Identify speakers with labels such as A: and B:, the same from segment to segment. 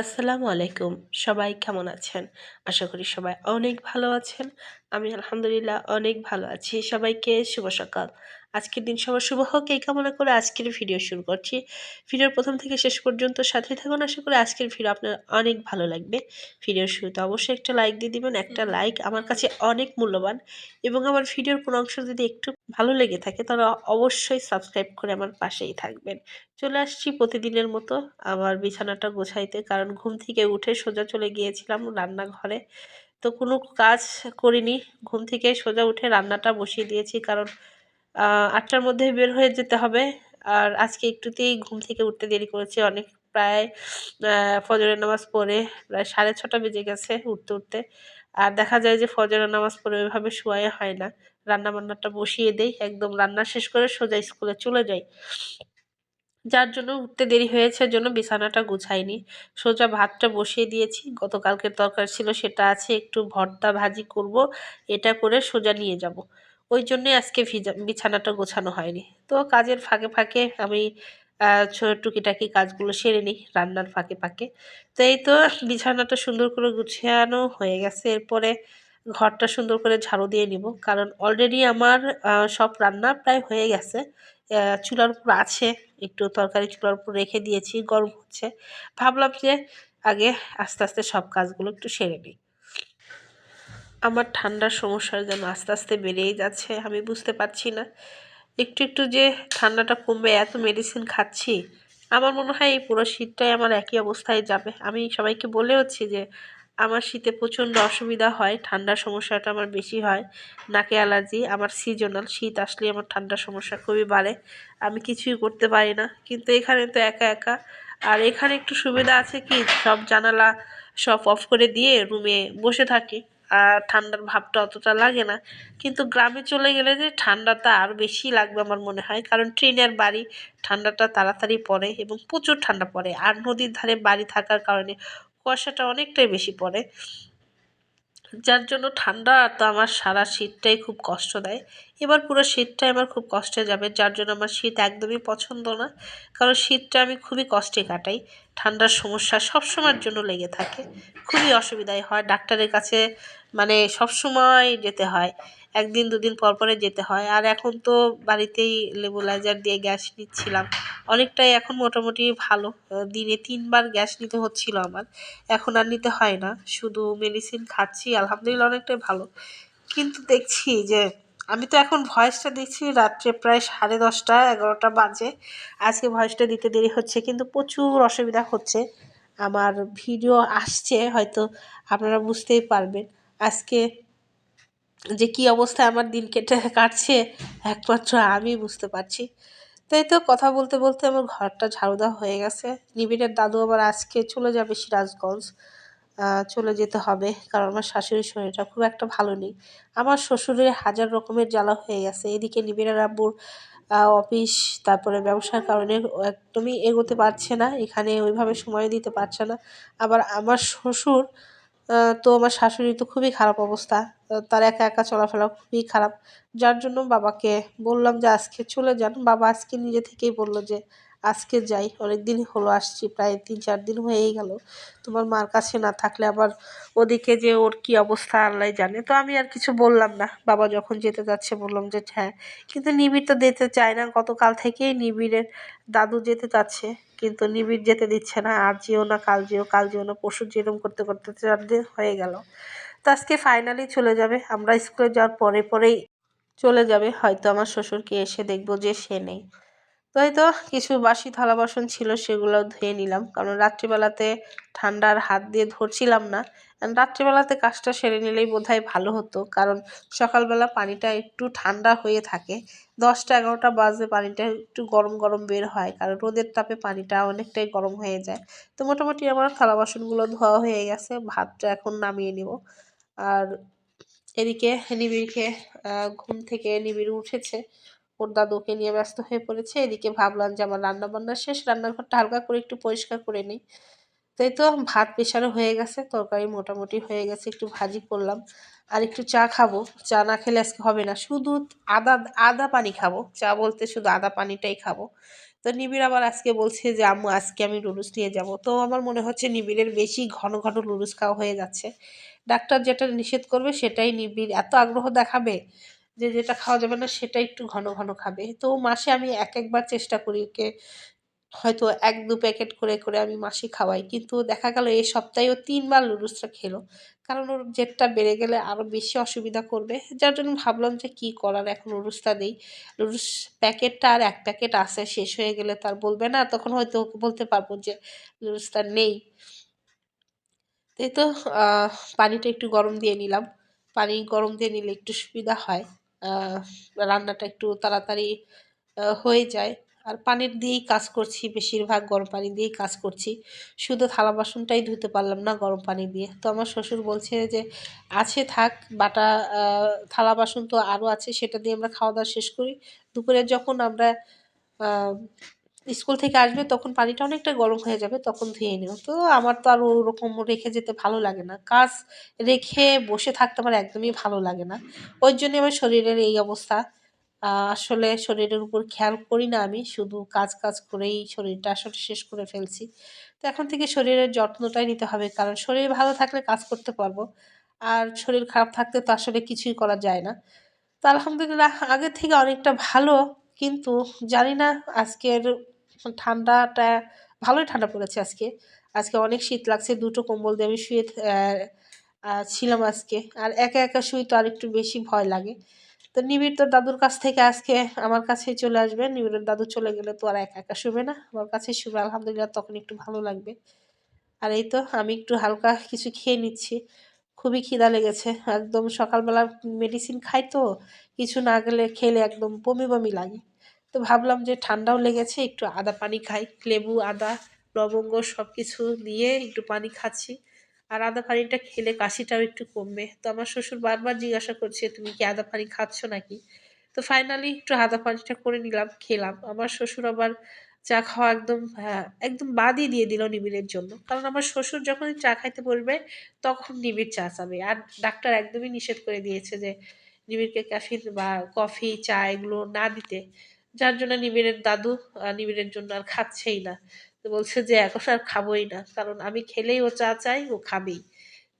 A: আসসালামু আলাইকুম। সবাই কেমন আছেন? আশা করি সবাই অনেক ভালো আছেন। আমি আলহামদুলিল্লাহ অনেক ভালো আছি। সবাইকে শুভ সকাল। আজকের দিন সবার শুভ হোক। এই কামনা করে আজকের ভিডিও শুরু করছি। ভিডিওর প্রথম থেকে শেষ পর্যন্ত সাথে থাকুন। আশা করি আজকের ভিডিও আপনার অনেক ভালো লাগবে। ভিডিওর শুরুতে অবশ্যই একটা লাইক দিয়ে দিবেন একটা লাইক আমার কাছে অনেক মূল্যবান এবং আমার ভিডিওর কোনো অংশ যদি একটু ভালো লেগে থাকে তাহলে অবশ্যই সাবস্ক্রাইব করে আমার পাশেই থাকবেন। চলে আসছি প্রতিদিনের মতো আমার বিছানাটা গোছাইতে কারণ ঘুম থেকে উঠে সোজা চলে গিয়েছিলাম রান্নাঘরে। তো কোনো কাজ করিনি। ঘুম থেকে সোজা উঠে রান্নাটা বসিয়ে দিয়েছি কারণ আটটার মধ্যে বের হয়ে যেতে হবে। আর আজকে একটুতেই ঘুম থেকে উঠতে দেরি করেছি। অনেক প্রায় ফজরের নামাজ পড়ে প্রায় সাড়ে ছটা বেজে গেছে উঠতে উঠতে। আর দেখা যায় যে ফজরের নামাজ পড়ে ওইভাবে শোয়াই হয় না। রান্না বান্নাটা বসিয়ে দেই, একদম রান্না শেষ করে সোজা স্কুলে চলে যাই। যার জন্য উঠতে দেরি হয়েছে জন্য বিছানাটা গুছাইনি। সোজা ভাতটা বসিয়ে দিয়েছি। গতকালকের তরকারি ছিল সেটা আছে, একটু ভর্তা ভাজি করব, এটা করে সোজা নিয়ে যাব। ওই জন্যে আজকে বিছানাটা গোছানো হয়নি। তো কাজের ফাঁকে ফাঁকে আমি টুকিটাকি কাজগুলো সেরে নিই রান্নার ফাঁকে ফাঁকে। তো এই তো বিছানাটা সুন্দর করে গুছানো হয়ে গেছে। এরপরে ঘরটা সুন্দর করে ঝাড়ু দিয়ে নিব। কারণ অলরেডি আমার সব রান্না প্রায় হয়ে গেছে। চুলার উপর আছে, একটু তরকারি চুলার উপর রেখে দিয়েছি, গরম হচ্ছে। ভাবলাম যে আগে আস্তে আস্তে সব কাজগুলো একটু সেরে নিই। আমার ঠান্ডার সমস্যা যেন আস্তে আস্তে বেড়েই যাচ্ছে, আমি বুঝতে পারছি না। একটু একটু যে ঠান্ডাটা কমবে, এত মেডিসিন খাচ্ছি, আমার মনে হয় এই পুরো শীতটাই আমার একই অবস্থায় যাবে। আমি সবাইকে বলে হচ্ছি যে, আমার শীতে প্রচণ্ড অসুবিধা হয়, ঠান্ডার সমস্যাটা আমার বেশি হয়, নাকে অ্যালার্জি, আমার সিজনাল শীত আসলে আমার ঠান্ডার সমস্যা খুবই বাড়ে, আমি কিছুই করতে পারি না। কিন্তু এখানে তো একা একা, আর এখানে একটু সুবিধা আছে কি, সব জানালা সব অফ করে দিয়ে রুমে বসে থাকি। আর ঠান্ডার ভাবটা অতটা লাগে না। কিন্তু গ্রামে চলে গেলে যে ঠান্ডাটা আর বেশি লাগবে আমার মনে হয়। কারণ ট্রেনের বাড়ি ঠান্ডাটা তাড়াতাড়ি পড়ে এবং প্রচুর ঠান্ডা পড়ে। আর নদীর ধারে বাড়ি থাকার কারণে কুয়াশাটা অনেকটাই বেশি পড়ে। যার জন্য ঠান্ডা তো আমার সারা শীতটাই খুব কষ্ট দেয়। এবার পুরো শীতটাই আমার খুব কষ্টে যাবে, যার জন্য আমার শীত একদমই পছন্দ না। কারণ শীতটা আমি খুবই কষ্টে কাটাই। ঠান্ডার সমস্যা সবসময়ের জন্য লেগে থাকে। খুবই অসুবিধায় হয়। ডাক্তারের কাছে মানে সবসময় যেতে হয়। একদিন দুদিন পর পরে যেতে হয়। আর এখন তো বাড়িতেই লেবুলাইজার দিয়ে গ্যাস নিচ্ছিলাম। অনেকটাই এখন মোটামুটি ভালো। দিনে তিনবার গ্যাস নিতে হচ্ছিল আমার। এখন আর নিতে হয় না। শুধু মেডিসিন খাচ্ছি, আলহামদুলিল্লাহ অনেকটাই ভালো। কিন্তু দেখছি যে, আমি তো এখন ভয়েসটা দিচ্ছি রাত্রে প্রায় সাড়ে দশটা, এগারোটা বাজে। আজকে ভয়েসটা দিতে দেরি হচ্ছে, কিন্তু প্রচুর অসুবিধা হচ্ছে। আমার ভিডিও আসছে, হয়তো আপনারা বুঝতেই পারবেন। আজকে যে কি অবস্থায় আমার দিন কেটে কাটছে, একমাত্র আমি বুঝতে পারছি। তাই তো কথা বলতে বলতে আমার ঘরটা ঝাড়ু দেওয়া হয়ে গেছে। নিবিড়ের দাদু আবার আজকে চলে যাবে সিরাজগঞ্জ। চলে যেতে হবে, কারণ আমার শাশুড়ির শরীরটা খুব একটা ভালো নেই। আমার শ্বশুরের হাজার রকমের জ্বালা হয়ে গেছে। এদিকে নিবিড়ের আব্বুর অফিস, তারপরে ব্যবসার কারণে একদমই এগোতে পারছে না। এখানে ওইভাবে সময় দিতে পারছে না। আবার আমার শ্বশুর তো আমার শাশুড়ি তো খুবই খারাপ অবস্থা। তার একা একা চলাফেরা খুবই খারাপ। যার জন্য বাবাকে বললাম যে, আজকে চলে যান। বাবা আজকে নিজে থেকেই বলল যে আজকে যাই অনেক দিন হলো আসছি, প্রায় তিন চার দিন হয়েই গেল। তোমার মার কাছে না থাকলে আবার ওদিকে যে ওর কি অবস্থা আল্লাহ জানে। তো আমি আর কিছু বললাম না। বাবা যখন যেতে যাচ্ছে বললাম যে হ্যাঁ। কিন্তু নিবিড় তো যেতে চায় না। গতকাল থেকেই নিবিড়ের দাদু যেতে চাচ্ছে কিন্তু নিবিড় যেতে দিচ্ছে না। আর যেও না, কাল যেও কাল যেও না। পশু যেরম করতে করতে চার দিন হয়ে গেল। তো আজকে ফাইনালি চলে যাবে। আমরা স্কুলে যাওয়ার পরে পরেই চলে যাবে। হয়তো আমার শ্বশুরকে এসে দেখব যে সে নেই। তাই তো কিছু বাসি থালা বাসন ছিল, সেগুলো ধুয়ে নিলাম। কারণ রাত্রিবেলাতে ঠান্ডার হাত দিয়ে ধরছিলাম না। রাত্রিবেলাতে কাজটা সেরে নিলেই বোধহয় ভালো হতো। কারণ সকালবেলা পানিটা একটু ঠান্ডা হয়ে থাকে। দশটা এগারোটা বাজে পানিটা একটু গরম গরম বের হয়। কারণ রোদের তাপে পানিটা অনেকটাই গরম হয়ে যায়। তো মোটামুটি আমার থালা বাসনগুলো ধোয়া হয়ে গেছে। ভাতটা এখন নামিয়ে নিব। আর এদিকে নিবিড়কে ঘুম থেকে নিবিড় উঠেছে। ওর দাদুকে নিয়ে ব্যস্ত হয়ে পড়েছে। এদিকে ভাবলাম যে আমার রান্না বান্না শেষ, রান্নাঘরটা হালকা করে একটু পরিষ্কার করে নিই। তাই তো ভাত প্রেশারও হয়ে গেছে, তরকারি মোটামুটি হয়ে গেছে, একটু ভাজি করলাম। আর একটু চা খাব। চা না খেলে আজকে হবে না। শুধু আদা আদা পানি খাব। চা বলতে শুধু আদা পানিটাই খাব। তো নিবিড় আবার আজকে বলছে যে, আম্মু, আজকে আমি নুডলস নিয়ে যাব। তো আমার মনে হচ্ছে নিবিড়ের বেশি ঘন ঘন নুডলস খাওয়া হয়ে যাচ্ছে। ডাক্তার যেটা নিষেধ করবে সেটাই নিবিড়। এত আগ্রহ দেখাবে? যে যেটা খাওয়া যাবে না সেটা একটু ঘন ঘন খাবে। তো মাসে আমি এক একবার চেষ্টা করি ওকে হয়তো এক দু প্যাকেট করে করে আমি মাসে খাওয়াই। কিন্তু দেখা গেল এই সপ্তাহেও তিনবার লুডুসটা খেলো। কারণ ওর জেদটা বেড়ে গেলে আরও বেশি অসুবিধা করবে। যার জন্য ভাবলাম যে কী করার, এখন নুডলসটা দিই। লুডুস প্যাকেটটা আর এক প্যাকেট আছে, শেষ হয়ে গেলে তার বলবে না, তখন হয়তো ওকে বলতে পারব যে লুডুসটা নেই। এই তো পানিটা একটু গরম দিয়ে নিলাম। পানি গরম দিয়ে নিলে একটু সুবিধা হয়। রান্নাটা একটু তাড়াতাড়ি হয়ে যায়। আর পানির দিয়েই কাজ করছি, বেশিরভাগ গরম পানি দিয়েই কাজ করছি। শুধু থালা বাসনটাই ধুতে পারলাম না গরম পানি দিয়ে। তো আমার শ্বশুর বলছে যে, আছে থাক, বাটা থালা বাসন তো আরও আছে, সেটা দিয়ে আমরা খাওয়া দাওয়া শেষ করি। দুপুরে যখন আমরা স্কুল থেকে আসবে তখন পানিটা অনেকটা গরম হয়ে যাবে, তখন ধুয়ে নিও। তো আমার তো আর ওরকম রেখে যেতে ভালো লাগে না। কাজ রেখে বসে থাকতে আমার একদমই ভালো লাগে না। ওই জন্য আমার শরীরের এই অবস্থা। আসলে শরীরের উপর খেয়াল করি না আমি, শুধু কাজ কাজ করেই শরীরটা আসলে শেষ করে ফেলছি। তো এখন থেকে শরীরের যত্নটাই নিতে হবে, কারণ শরীর ভালো থাকলে কাজ করতে পারব। আর শরীর খারাপ থাকতে তো আসলে কিছুই করা যায় না। তো আলহামদুলিল্লাহ আগের থেকে অনেকটা ভালো, কিন্তু জানি না আজকের ঠান্ডাটা, ভালোই ঠান্ডা পড়েছে আজকে। আজকে অনেক শীত লাগছে, দুটো কম্বল দিয়ে আমি শুয়ে ছিলাম আজকে। আর একা একা শুই তো আর একটু বেশি ভয় লাগে। তো নিবিড় তো দাদুর কাছ থেকে আজকে আমার কাছেই চলে আসবে। নিবিড়ের দাদু চলে গেলে তো আর একা একা শুবে না। আমার কাছে শুবে, আলহামদুলিল্লাহ তখন একটু ভালো লাগবে। আর এই তো আমি একটু হালকা কিছু খেয়ে নিচ্ছি। খুবই খিদা লেগেছে। একদম সকালবেলা মেডিসিন খাই তো, কিছু না গেলে খেলে একদম বমি বমি লাগে। তো ভাবলাম যে ঠান্ডাও লেগেছে, একটু আদা পানি খাই, লেবু, আদা, লবঙ্গ সব কিছু দিয়ে একটু পানি খাচ্ছি। আর আদা পানিটা খেলে কাশিটাও একটু কমবে। তো আমার শ্বশুর বারবার জিজ্ঞাসা করছে, তুমি কি আদা পানি খাচ্ছ নাকি? তো ফাইনালি একটু আদা পানিটা করে নিলাম, খেলাম। আমার শ্বশুর আবার চা খাওয়া একদম হ্যাঁ একদম বাদই দিয়ে দিল নিবিড়ের জন্য। কারণ আমার শ্বশুর যখন চা খাইতে বলবে, তখন নিবিড় চা চাবে। আর ডাক্তার একদমই নিষেধ করে দিয়েছে যে, নিবিড়কে ক্যাফিন বা কফি চা এগুলো না দিতে। যার জন্য নিবিড়ের দাদু নিবিড়ের জন্য আর খাচ্ছেই না। তো বলছে যে, এখন আর খাবোই না, কারণ আমি খেলেই ও চা চাই, ও খাবেই।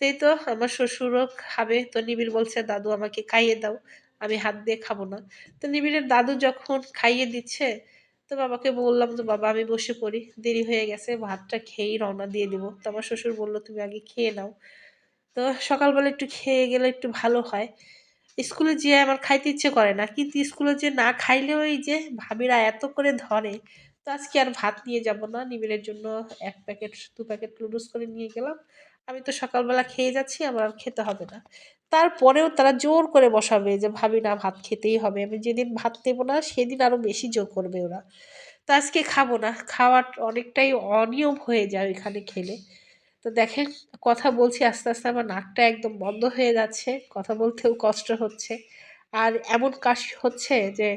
A: তাই তো আমার শ্বশুরও খাবে। তো নিবিড় বলছে, দাদু, আমাকে খাইয়ে দাও, আমি হাত দিয়ে খাব না। তো নিবিড়ের দাদু যখন খাইয়ে দিচ্ছে, তো বাবাকে বললাম যে, বাবা, আমি বসে পড়ি, দেরি হয়ে গেছে, ভাতটা খেয়েই রওনা দিয়ে দিব। তো আমার শ্বশুর বলল, তুমি আগে খেয়ে নাও। তো সকালবেলা একটু খেয়ে গেলে একটু ভালো হয়। স্কুলে যেয়ে আমার খাইতে ইচ্ছে করে না, কিন্তু স্কুলে যে না খাইলেও এই যে ভাবিরা এত করে ধরে, তো আজকে আর ভাত নিয়ে যাব না। নিবিড়ের জন্য এক প্যাকেট, দু প্যাকেট নুডলস করে নিয়ে গেলাম। আমি তো সকালবেলা খেয়ে যাচ্ছি, আমার আর খেতে হবে না। তারপরেও তারা জোর করে বসাবে যে, ভাবি না, ভাত খেতেই হবে। আমি যেদিন ভাত দেবো না, সেদিন আরও বেশি জোর করবে ওরা। তো আজকে খাব না, খাওয়ার অনেকটাই অনিয়ম হয়ে যায় ওইখানে খেলে। তো দেখেন, কথা বলছি আস্তে আস্তে আমার নাকটা একদম বন্ধ হয়ে যাচ্ছে, কথা বলতেও কষ্ট হচ্ছে। আর এমন কাশি হচ্ছে যে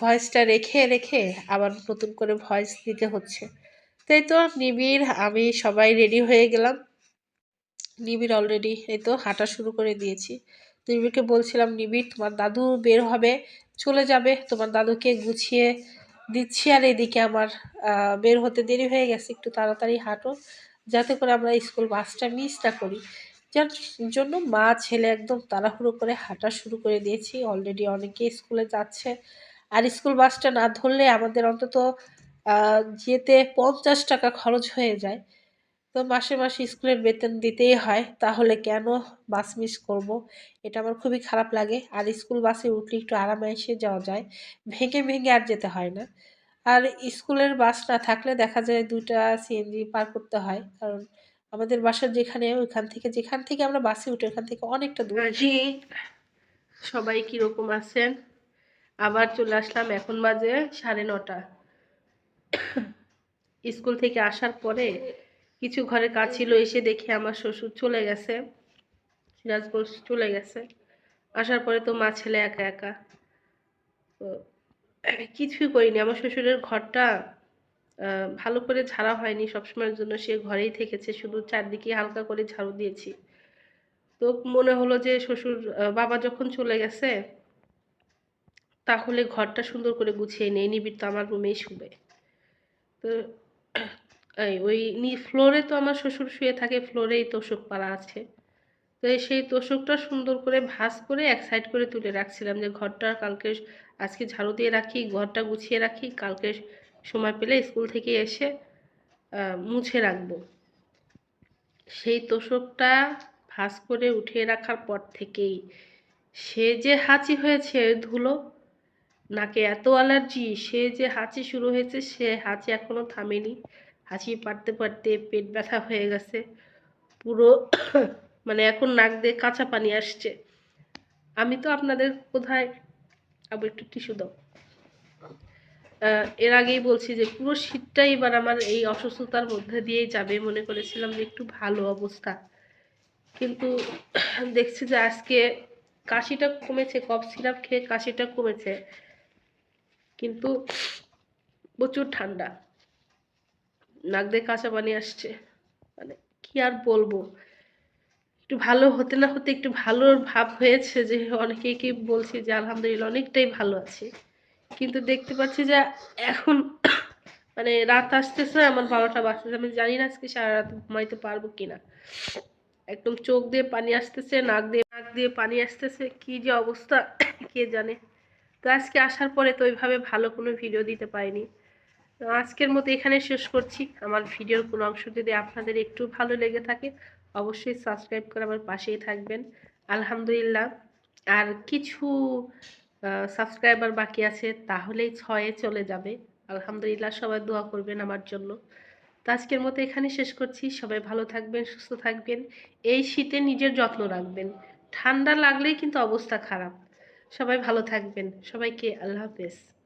A: ভয়েসটা রেখে রেখে আবার নতুন করে ভয়েস দিতে হচ্ছে। তাই তো নিবিড়, আমি সবাই রেডি হয়ে গেলাম। নিবিড় অলরেডি এই তো হাঁটা শুরু করে দিয়েছি। নিবিড়কে বলছিলাম, নিবিড়, তোমার দাদু বের হবে, চলে যাবে। তোমার দাদুকে গুছিয়ে দিচ্ছি আর এদিকে আমার বের হতে দেরি হয়ে গেছে, একটু তাড়াতাড়ি হাঁটো। যাতে করে আমরা স্কুল বাসটা মিস না করি। যার জন্য মা, ছেলে একদম তাড়াহুড়ো করে হাঁটা শুরু করে দিয়েছি। অলরেডি অনেকে স্কুলে যাচ্ছে। আর স্কুল বাসটা না ধরলে আমাদের অন্তত যেতে পঞ্চাশ টাকা খরচ হয়ে যায়। তো মাসে মাসে স্কুলের বেতন দিতেই হয়। তাহলে কেন বাস মিস করব? এটা আমার খুবই খারাপ লাগে। আর স্কুল বাসে উঠলে একটু আরামে এসে যাওয়া যায়। ভেঙে ভেঙে আর যেতে হয় না। আর স্কুলের বাস না থাকলে দেখা যায় দুটা সিএনজি পার করতে হয়। কারণ আমাদের বাসার যেখানে, ওইখান থেকে, যেখান থেকে আমরা বাসে উঠে ওখান থেকে অনেকটা দূর। জি সবাই কীরকম আছেন? আবার চলে আসলাম, এখন বাজে সাড়ে নটা। স্কুল থেকে আসার পরে কিছু ঘরে কাজ ছিল, এসে দেখে আমার শ্বশুর চলে গেছে, সিরাজগঞ্জ চলে গেছে। আসার পরে তো মা ছেলে একা একা। তো কিছুই করিনি। আমার শ্বশুরের ঘরটা ভালো করে ঝাড়া হয়নি সবসময়ের জন্য। সে ঘরেই থেকেছে। শুধু চারদিকে হালকা করে ঝাড়ু দিয়েছি। তো মনে হলো যে শ্বশুর বাবা যখন চলে গেছে, তাহলে ঘরটা সুন্দর করে গুছিয়ে নেই। নিবিড় তো আমার রুমেই শুবে। তো ওই নি, ফ্লোরে তো আমার শ্বশুর শুয়ে থাকে, ফ্লোরেই তোষক পাড়া আছে। তো সেই তোষকটা সুন্দর করে ভাঁজ করে এক সাইড করে তুলে রাখছিলাম যে ঘরটা কালকে আজকে ঝাড়ু দিয়ে রাখি, ঘরটা গুছিয়ে রাখি, কালকে সময় পেলে স্কুল থেকে এসে মুছে রাখব। সেই তোষকটা ভাঁজ করে উঠিয়ে রাখার পর থেকেই সে যে হাঁচি হয়েছে ধুলো, নাকে এত অ্যালার্জি, সে যে হাঁচি শুরু হয়েছে সে হাঁচি এখনও থামেনি। হাঁচি পারতে পারতে পেট ব্যথা হয়ে গেছে, পুরো মানে এখন নাক দিয়ে কাঁচা পানি আসছে। আমি তো আপনাদের কোথায় আবার একটু টিস্যু দাও। এর আগেই বলছি যে পুরো শীতটাই এবার আমার এই অসুস্থতার মধ্যে দিয়েই যাবে। মনে করেছিলাম যে একটু ভালো অবস্থা। কিন্তু দেখছি যে আজকে কাশিটা কমেছে, কফ সিরাপ খেয়ে কাশিটা কমেছে। কিন্তু প্রচুর ঠান্ডা। নাক দিয়ে কাঁচা পানি আসছে। মানে কি আর বলব? একটু ভালো হতে না হতে একটু ভালোর ভাব হয়েছে যে অনেকেই কি বলছি যে আলহামদুলিল্লাহ অনেকটাই ভালো আছি। কিন্তু দেখতে পাচ্ছি যে এখন মানে রাত আসতেছে, আমার বারোটা বাজতেছে। আমি জানি না আজকে সারা রাত ঘুমাইতে পারব কিনা। একদম চোখ দিয়ে পানি আসতেছে, নাক দিয়ে নাক দিয়ে পানি আসতেছে। কি যে অবস্থা, কে জানে। তো আজকে আসার পরে তো ওইভাবে ভালো কোনো ভিডিও দিতে পারিনি। আজকের মতো এখানে শেষ করছি। আমার ভিডিওর কোনো অংশ যদি আপনাদের একটু ভালো লেগে থাকে অবশ্যই সাবস্ক্রাইব করে আমার পাশেই থাকবেন। আলহামদুলিল্লাহ। আর কিছু সাবস্ক্রাইবার বাকি আছে, তাহলেই ছয়ে চলে যাবে। আলহামদুলিল্লাহ সবাই দোয়া করবেন আমার জন্য। তো আজকের মতো এখানে শেষ করছি। সবাই ভালো থাকবেন, সুস্থ থাকবেন। এই শীতে নিজের যত্ন রাখবেন। ঠান্ডা লাগলেই কিন্তু অবস্থা খারাপ। সবাই ভালো থাকবেন। সবাইকে আল্লাহ হাফেজ।